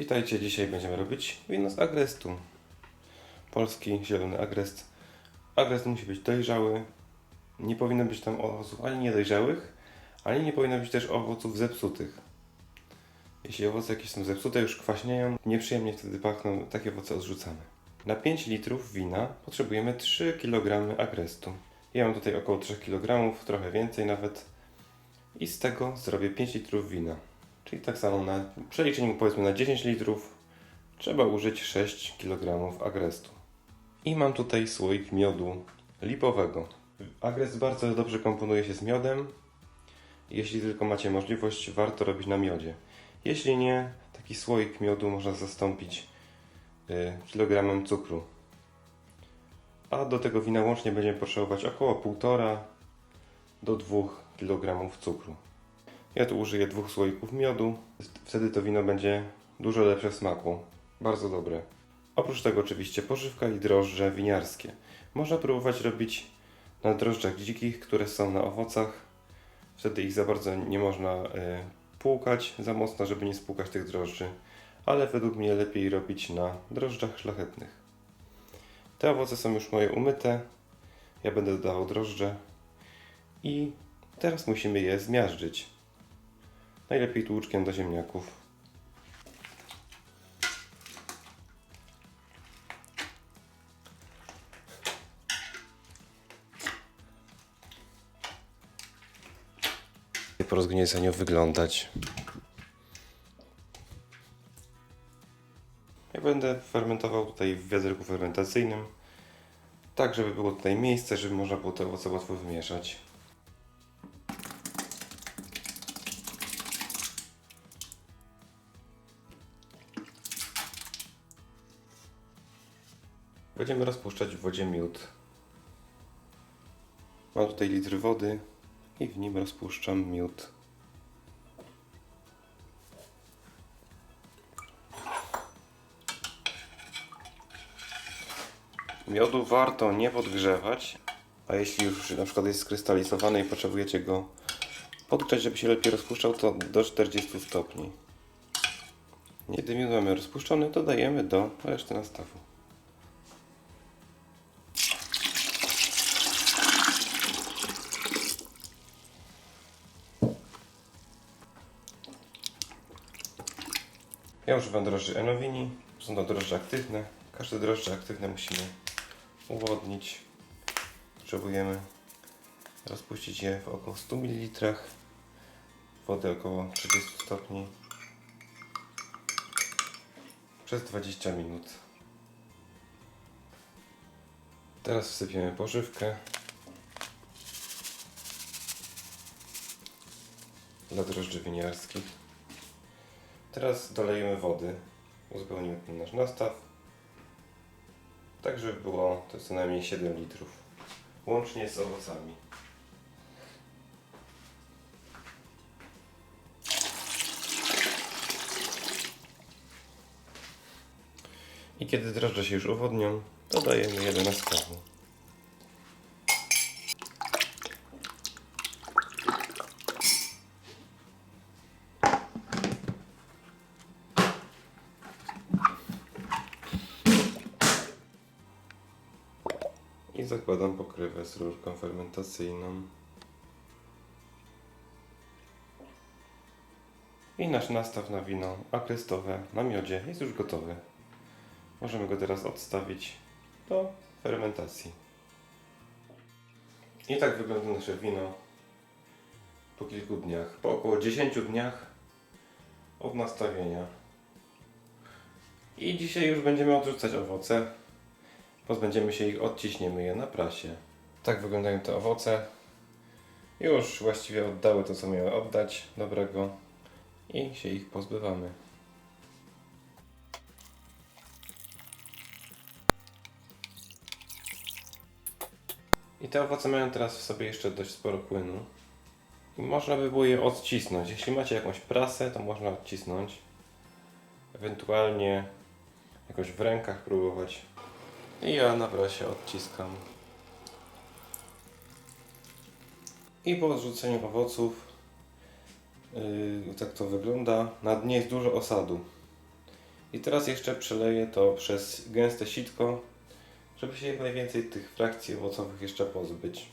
Witajcie, dzisiaj będziemy robić wino z agrestu. Polski zielony agrest. Agrest musi być dojrzały. Nie powinno być tam owoców ani niedojrzałych, ani nie powinno być też owoców zepsutych. Jeśli owoce jakieś są zepsute, już kwaśnieją, nieprzyjemnie wtedy pachną, takie owoce odrzucamy. Na 5 litrów wina potrzebujemy 3 kg agrestu. Ja mam tutaj około 3 kg, trochę więcej nawet. I z tego zrobię 5 litrów wina. Czyli tak samo na przeliczeniu powiedzmy na 10 litrów trzeba użyć 6 kg agrestu. I mam tutaj słoik miodu lipowego. Agrest bardzo dobrze komponuje się z miodem. Jeśli tylko macie możliwość, warto robić na miodzie. Jeśli nie, taki słoik miodu można zastąpić y, kilogramem cukru. A do tego wina łącznie będziemy potrzebować około 1,5 do 2 kg cukru. Ja tu użyję dwóch słoików miodu. Wtedy to wino będzie dużo lepsze w smaku. Bardzo dobre. Oprócz tego oczywiście pożywka i drożdże winiarskie. Można próbować robić na drożdżach dzikich, które są na owocach. Wtedy ich za bardzo nie można y, płukać za mocno, żeby nie spłukać tych drożdży. Ale według mnie lepiej robić na drożdżach szlachetnych. Te owoce są już moje umyte. Ja będę dodawał drożdże. I teraz musimy je zmiażdżyć. Najlepiej tłuczkiem do ziemniaków. Po rozgnieceniu wyglądać. Ja będę fermentował tutaj w wiaderku fermentacyjnym, tak żeby było tutaj miejsce, żeby można było te owoce łatwo wymieszać. Będziemy rozpuszczać w wodzie miód. Mam tutaj litr wody i w nim rozpuszczam miód. Miodu warto nie podgrzewać, a jeśli już na przykład jest skrystalizowany i potrzebujecie go podgrzać, żeby się lepiej rozpuszczał, to do 40 stopni. Kiedy miód mamy rozpuszczony, dodajemy do reszty nastawu. Ja używam drożdży Enowini. Są to drożdże aktywne. Każde drożdże aktywne musimy uwodnić. Potrzebujemy rozpuścić je w około 100 ml. Wody około 30 stopni. Przez 20 minut. Teraz wsypiemy pożywkę. Dla drożdży winiarskich. Teraz dolejemy wody. Uzupełnimy ten nasz nastaw. Tak, żeby było to co najmniej 7 litrów. Łącznie z owocami. I kiedy drożdże się już uwodnią, dodajemy je do I zakładam pokrywę z rurką fermentacyjną. I nasz nastaw na wino akrestowe na miodzie jest już gotowy. Możemy go teraz odstawić do fermentacji. I tak wygląda nasze wino po kilku dniach. Po około 10 dniach od nastawienia. I dzisiaj już będziemy odrzucać owoce. Pozbędziemy się ich, odciśniemy je na prasie. Tak wyglądają te owoce. Już właściwie oddały to, co miały oddać dobrego i się ich pozbywamy. I te owoce mają teraz w sobie jeszcze dość sporo płynu. I można by było je odcisnąć. Jeśli macie jakąś prasę, to można odcisnąć. Ewentualnie jakoś w rękach próbować. I ja na prasie odciskam. I po odrzuceniu owoców, yy, tak to wygląda. Na dnie jest dużo osadu. I teraz jeszcze przeleję to przez gęste sitko, żeby się jak najwięcej tych frakcji owocowych jeszcze pozbyć.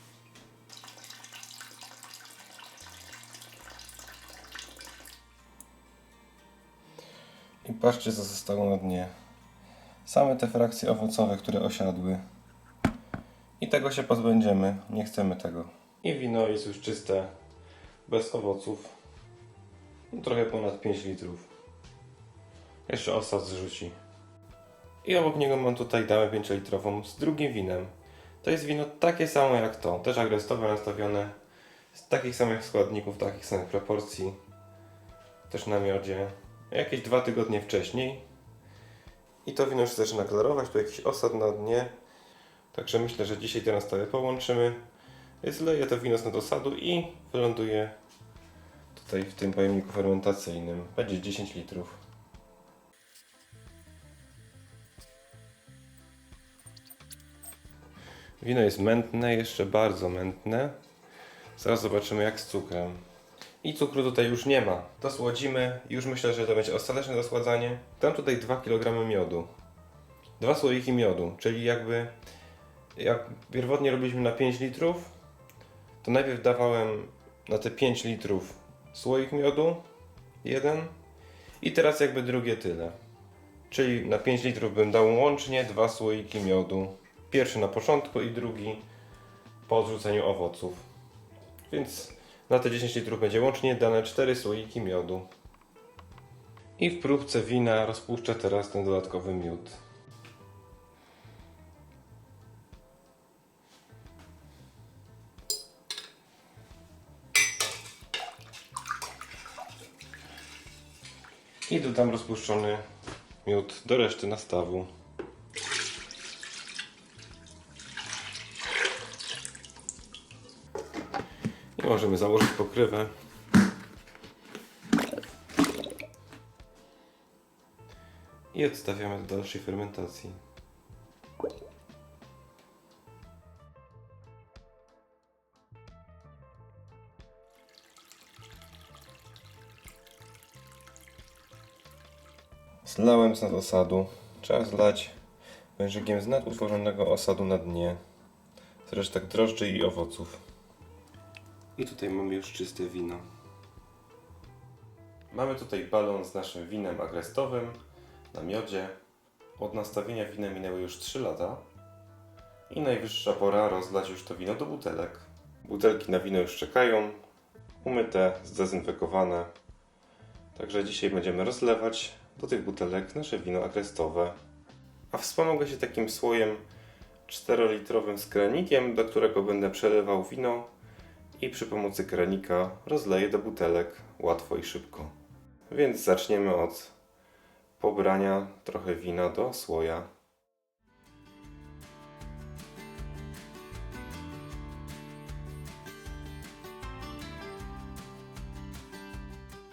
I patrzcie co zostało na dnie. Same te frakcje owocowe, które osiadły. I tego się pozbędziemy. Nie chcemy tego. I wino jest już czyste, bez owoców. No, trochę ponad 5 litrów. Jeszcze osad zrzuci. I obok niego mam tutaj damę 5-litrową z drugim winem. To jest wino takie samo jak to, też agrestowe nastawione, z takich samych składników, takich samych proporcji, też na miodzie. Jakieś dwa tygodnie wcześniej. I to wino już zaczyna klarować, tu jakiś osad na dnie. Także myślę, że dzisiaj te nastawy połączymy. Zleję to wino z nadosadu i wyląduje tutaj w tym pojemniku fermentacyjnym. Będzie 10 litrów. Wino jest mętne, jeszcze bardzo mętne. Zaraz zobaczymy jak z cukrem. I cukru tutaj już nie ma. Dosłodzimy. Już myślę, że to będzie ostateczne dosładzanie. Dam tutaj 2 kg miodu. Dwa słoiki miodu, czyli jakby jak pierwotnie robiliśmy na 5 litrów, to najpierw dawałem na te 5 litrów słoik miodu, jeden i teraz jakby drugie tyle. Czyli na 5 litrów bym dał łącznie dwa słoiki miodu. Pierwszy na początku i drugi po odrzuceniu owoców. Więc na te 10 litrów będzie łącznie dane 4 słoiki miodu. I w próbce wina rozpuszczę teraz ten dodatkowy miód. I dodam rozpuszczony miód do reszty nastawu. Możemy założyć pokrywę. I odstawiamy do dalszej fermentacji. Zlałem z nadosadu. Trzeba zlać wężykiem z nadutworzonego osadu na dnie. Z resztek drożdży i owoców. I tutaj mamy już czyste wino. Mamy tutaj balon z naszym winem agrestowym na miodzie. Od nastawienia wina minęły już 3 lata. I najwyższa pora rozlać już to wino do butelek. Butelki na wino już czekają. Umyte, zdezynfekowane. Także dzisiaj będziemy rozlewać do tych butelek nasze wino agrestowe. A wspomogę się takim słojem 4-litrowym z kranikiem, do którego będę przelewał wino i przy pomocy kranika rozleję do butelek łatwo i szybko. Więc zaczniemy od pobrania trochę wina do słoja.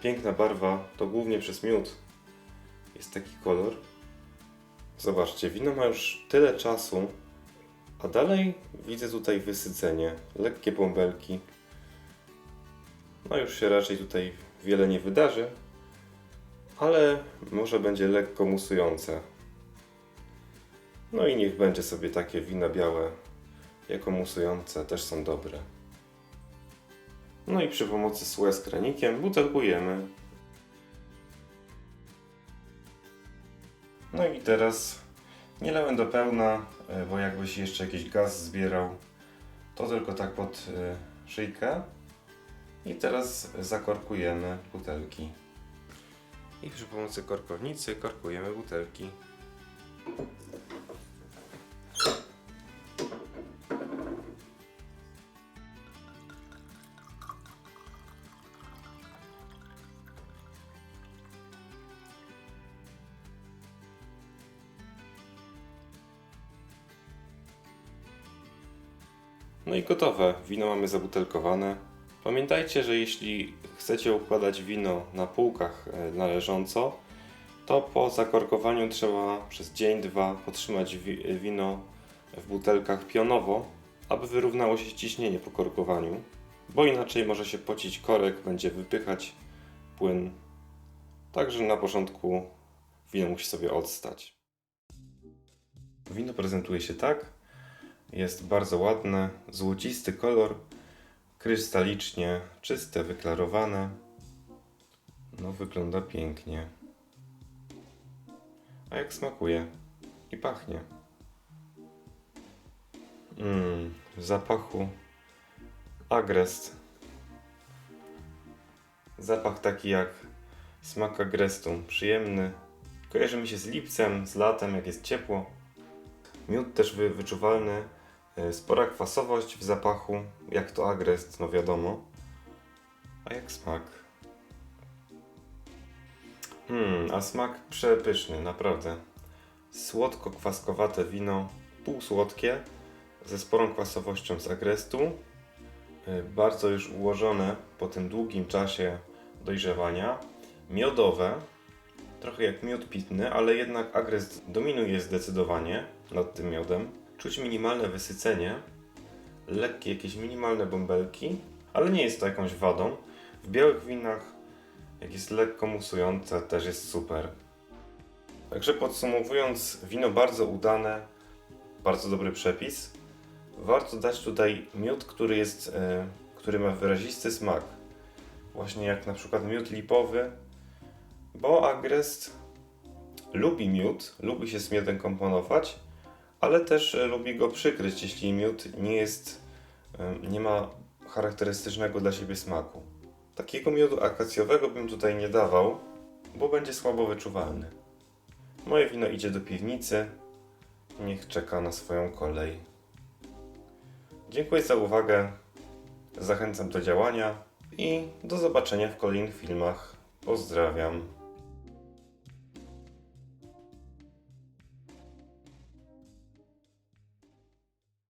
Piękna barwa, to głównie przez miód jest taki kolor. Zobaczcie, wino ma już tyle czasu, a dalej widzę tutaj wysycenie, lekkie bąbelki. No już się raczej tutaj wiele nie wydarzy, ale może będzie lekko musujące. No i niech będzie sobie takie wina białe jako musujące, też są dobre. No i przy pomocy słoja z kranikiem butelkujemy. No i teraz nie lałem do pełna, e, bo jakbyś jeszcze jakiś gaz zbierał, to tylko tak pod e, szyjkę. I teraz zakorkujemy butelki. I przy pomocy korkownicy korkujemy butelki. No i gotowe. Wino mamy zabutelkowane. Pamiętajcie, że jeśli chcecie układać wino na półkach e, należąco, to po zakorkowaniu trzeba przez dzień, dwa podtrzymać wi- wino w butelkach pionowo, aby wyrównało się ciśnienie po korkowaniu, bo inaczej może się pocić korek, będzie wypychać płyn. Także na początku Wino musi sobie odstać. Wino prezentuje się tak. Jest bardzo ładne, złocisty kolor, krystalicznie czyste, wyklarowane. No, wygląda pięknie. A jak smakuje i pachnie. Mmm, w zapachu agrest. Zapach taki jak smak agrestu. Przyjemny. Kojarzy mi się z lipcem, z latem, jak jest ciepło. Miód też wy, wyczuwalny. E, Spora kwasowość w zapachu, jak to agrest, no wiadomo. A jak smak? Hmm, a smak przepyszny, naprawdę. Słodko-kwaskowate wino, półsłodkie, ze sporą kwasowością z agrestu. Y, Bardzo już ułożone po tym długim czasie dojrzewania. Miodowe, trochę jak miód pitny, ale jednak agrest dominuje zdecydowanie nad tym miodem. Czuć minimalne wysycenie, lekkie jakieś minimalne bąbelki, ale nie jest to jakąś wadą. W białych winach, jak jest lekko musujące, też jest super. Także podsumowując, wino bardzo udane, bardzo dobry przepis. Warto dać tutaj miód, który jest, e, który ma wyrazisty smak. Właśnie jak na przykład miód lipowy, bo agrest lubi miód, lubi się z miodem komponować, ale też e, lubi go przykryć, jeśli miód nie jest, e, nie ma charakterystycznego dla siebie smaku. Takiego miodu akacjowego bym tutaj nie dawał, bo będzie słabo wyczuwalny. Moje wino idzie do piwnicy. Niech czeka na swoją kolej. Dziękuję za uwagę. Zachęcam do działania i do zobaczenia w kolejnych filmach. Pozdrawiam.